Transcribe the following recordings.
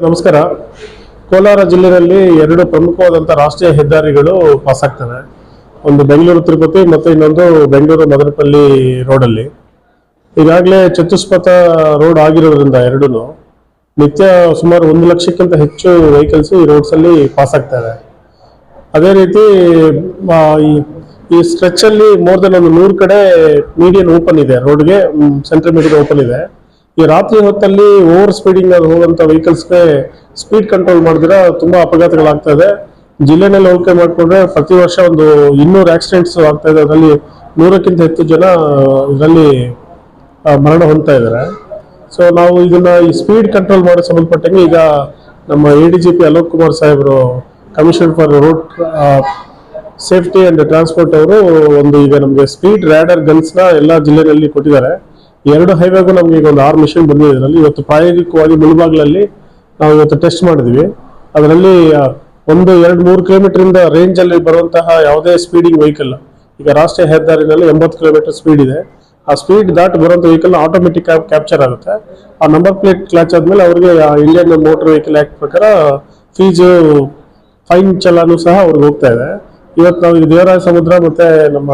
ನಮಸ್ಕಾರ. ಕೋಲಾರ ಜಿಲ್ಲೆಯಲ್ಲಿ ಎರಡು ಪ್ರಮುಖವಾದಂಥ ರಾಷ್ಟ್ರೀಯ ಹೆದ್ದಾರಿಗಳು ಪಾಸ್ ಆಗ್ತವೆ. ಒಂದು ಬೆಂಗಳೂರು ತಿರುಪತಿ ಮತ್ತು ಇನ್ನೊಂದು ಬೆಂಗಳೂರು ಮದನಪಲ್ಲಿ ರೋಡಲ್ಲಿ. ಈಗಾಗಲೇ ಚತುಷ್ಪಥ ರೋಡ್ ಆಗಿರೋದ್ರಿಂದ ಎರಡೂ ನಿತ್ಯ ಸುಮಾರು ಒಂದು ಲಕ್ಷಕ್ಕಿಂತ ಹೆಚ್ಚು ವೆಹಿಕಲ್ಸ್ ಈ ರೋಡ್ಸಲ್ಲಿ ಪಾಸ್ ಆಗ್ತವೆ. ಅದೇ ರೀತಿ ಈ- ಸ್ಟ್ರೆಚ್ ಅಲ್ಲಿ ಮೋರ್ ದೆನ್ ಒಂದು ನೂರು ಕಡೆ ಮೀಡಿಯನ್ ಓಪನ್ ಇದೆ. ರೋಡ್ಗೆ ಸೆಂಟ್ರಲ್ ಮೀಡಿಯನ್ ಓಪನ್ ಇದೆ. ಈ ರಾತ್ರಿ ಹೊತ್ತಲ್ಲಿ ಓವರ್ ಸ್ಪೀಡಿಂಗ್ ಹೋಗುವಂತ ವೆಹಿಕಲ್ಸ್ಗೆ ಸ್ಪೀಡ್ ಕಂಟ್ರೋಲ್ ಮಾಡಿದ್ರೆ ತುಂಬಾ ಅಪಘಾತಗಳಾಗ್ತಾ ಇದೆ. ಜಿಲ್ಲೆನಲ್ಲಿ ಹೋಲಿಕೆ ಮಾಡಿಕೊಂಡ್ರೆ ಪ್ರತಿ ವರ್ಷ ಒಂದು ಇನ್ನೂರು ಆಕ್ಸಿಡೆಂಟ್ಸ್ ಆಗ್ತಾ ಇದೆ. ಅದರಲ್ಲಿ ನೂರಕ್ಕಿಂತ ಹೆಚ್ಚು ಜನ ಇದರಲ್ಲಿ ಮರಣ ಹೊಂದ್ತಾ ಇದ್ದಾರೆ. ಸೊ ನಾವು ಇದನ್ನ ಈ ಸ್ಪೀಡ್ ಕಂಟ್ರೋಲ್ ಮಾಡೋ ಸಂಬಂಧಪಟ್ಟಂಗೆ ಈಗ ನಮ್ಮ A D G P Alok Kumar ಸಾಹೇಬರು commissioner for road safety and transport ಅವರು ಒಂದು ಈಗ ನಮಗೆ ಸ್ಪೀಡ್ ರ್ಯಾಡರ್ ಗನ್ಸ್ ಎಲ್ಲ ಜಿಲ್ಲೆಯಲ್ಲಿ ಕೊಟ್ಟಿದ್ದಾರೆ. ಎರಡು ಹೈವೇಗೂ ನಮ್ಗೆ ಈಗ ಒಂದು ಆರು ಮಿಷನ್ ಬಂದಿದೆ. ಅದರಲ್ಲಿ ಇವತ್ತು ಪ್ರಾಯೋಗಿಕವಾಗಿ ಮುಳುಬಾಗ್ಲಲ್ಲಿ ನಾವು ಇವತ್ತು ಟೆಸ್ಟ್ ಮಾಡಿದ್ವಿ. ಅದರಲ್ಲಿ ಒಂದು, ಎರಡು, ಮೂರು ಕಿಲೋಮೀಟರ್ ಇಂದ ರೇಂಜ್ ಅಲ್ಲಿ ಬರುವಂತಹ ಯಾವುದೇ ಸ್ಪೀಡಿಂಗ್ ವೆಹಿಕಲ್, ಈಗ ರಾಷ್ಟ್ರೀಯ ಹೆದ್ದಾರಿನಲ್ಲಿ ಎಂಬತ್ತು ಕಿಲೋಮೀಟರ್ ಸ್ಪೀಡ್ ಇದೆ. ಆ ಸ್ಪೀಡ್ ದಾಟಿ ಬರುವಂತ ವೆಹಿಕಲ್ ಆಟೋಮೆಟಿಕ್ ಕ್ಯಾಪ್ಚರ್ ಆಗುತ್ತೆ. ಆ ನಂಬರ್ ಪ್ಲೇಟ್ ಕ್ಲಾಚ್ ಆದ್ಮೇಲೆ ಅವರಿಗೆ ಇಂಡಿಯನ್ ಮೋಟರ್ ವೆಹಿಕಲ್ ಆಕ್ಟ್ ಪ್ರಕಾರ ಫೀಸು ಫೈನ್ ಚಲಾನು ಸಹ ಅವ್ರಿಗೆ ಹೋಗ್ತಾ ಇದೆ. ಇವತ್ತು ನಾವು ದೇವರಾಯ ಸಮುದ್ರ ಮತ್ತೆ ನಮ್ಮ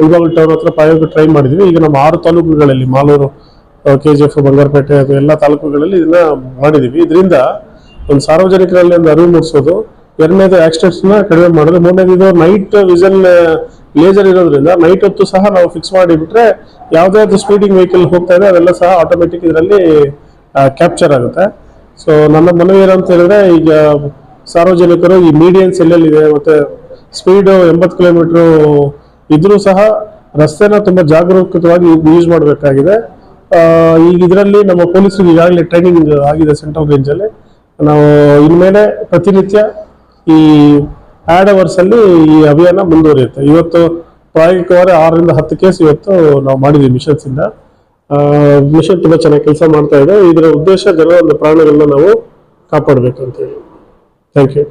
ಮುಳಬಾಗಿಲು ಟವರ್ ಹತ್ರ ಪ್ರಾಯೋಗಿಕ ಟ್ರೈ ಮಾಡಿದ್ವಿ. ಈಗ ನಮ್ಮ ಆರು ತಾಲೂಕುಗಳಲ್ಲಿ, Malur K G F Bangarpet ಅದು ಎಲ್ಲ ತಾಲೂಕುಗಳಲ್ಲಿ ಇದನ್ನ ಮಾಡಿದೀವಿ. ಇದರಿಂದ ಒಂದು ಸಾರ್ವಜನಿಕರಲ್ಲಿ ಒಂದು ಅರಿವು ಮೂಡಿಸೋದು, ಎರಡನೇದು ಆಕ್ಸಿಡೆಂಟ್ಸ್ನ ಕಡಿಮೆ ಮಾಡೋದು, ಮೂರನೇದು ಇದು ನೈಟ್ ವಿಸಲ್ ಲೇಸರ್ ಇರೋದ್ರಿಂದ ನೈಟ್ ಹೊತ್ತು ಸಹ ನಾವು ಫಿಕ್ಸ್ ಮಾಡಿಬಿಟ್ರೆ ಯಾವುದೇ ಸ್ಪೀಡಿಂಗ್ ವೆಹಿಕಲ್ ಹೋಗ್ತಾ ಇದೆ, ಅದೆಲ್ಲ ಸಹ ಆಟೋಮೆಟಿಕ್ ಇದರಲ್ಲಿ ಕ್ಯಾಪ್ಚರ್ ಆಗುತ್ತೆ. ಸೊ ನನ್ನ ಮನವಿ ಏನಂತ ಹೇಳಿದ್ರೆ, ಈಗ ಸಾರ್ವಜನಿಕರು ಈ ಮೀಡಿಯನ್ಸ್ ಎಲ್ಲೆಲ್ಲಿದೆ ಮತ್ತೆ ಸ್ಪೀಡ್ ಎಂಬತ್ತು ಕಿಲೋಮೀಟರ್ ಇದ್ರೂ ಸಹ ರಸ್ತೆನ ತುಂಬಾ ಜಾಗರೂಕವಾಗಿ ಯೂಸ್ ಮಾಡಬೇಕಾಗಿದೆ. ಈಗ ಇದರಲ್ಲಿ ನಮ್ಮ ಪೊಲೀಸರಿಗೆ ಈಗಾಗಲೇ ಟ್ರೈನಿಂಗ್ ಆಗಿದೆ ಸೆಂಟ್ರಲ್ ರೇಂಜ್ ಅಲ್ಲಿ. ನಾವು ಇನ್ಮೇಲೆ ಪ್ರತಿನಿತ್ಯ ಈ ಆಡ್ ಅವರ್ಸ್ ಅಲ್ಲಿ ಈ ಅಭಿಯಾನ ಮುಂದುವರಿಯುತ್ತೆ. ಇವತ್ತು ಪ್ರಾಯೋಗಿಕವಾಗಿ ಆರರಿಂದ ಹತ್ತು ಕೇಸ್ ಇವತ್ತು ನಾವು ಮಾಡಿದ್ವಿ ಮಿಷನ್ಸ್ ಇಂದ. ಮಿಷನ್ ತುಂಬಾ ಚೆನ್ನಾಗಿ ಕೆಲಸ ಮಾಡ್ತಾ ಇದೆ. ಇದರ ಉದ್ದೇಶ ಜನರ ಒಂದು ಪ್ರಾಣಗಳನ್ನ ನಾವು ಕಾಪಾಡಬೇಕು ಅಂತ ಹೇಳಿ ಥ್ಯಾಂಕ್ ಯು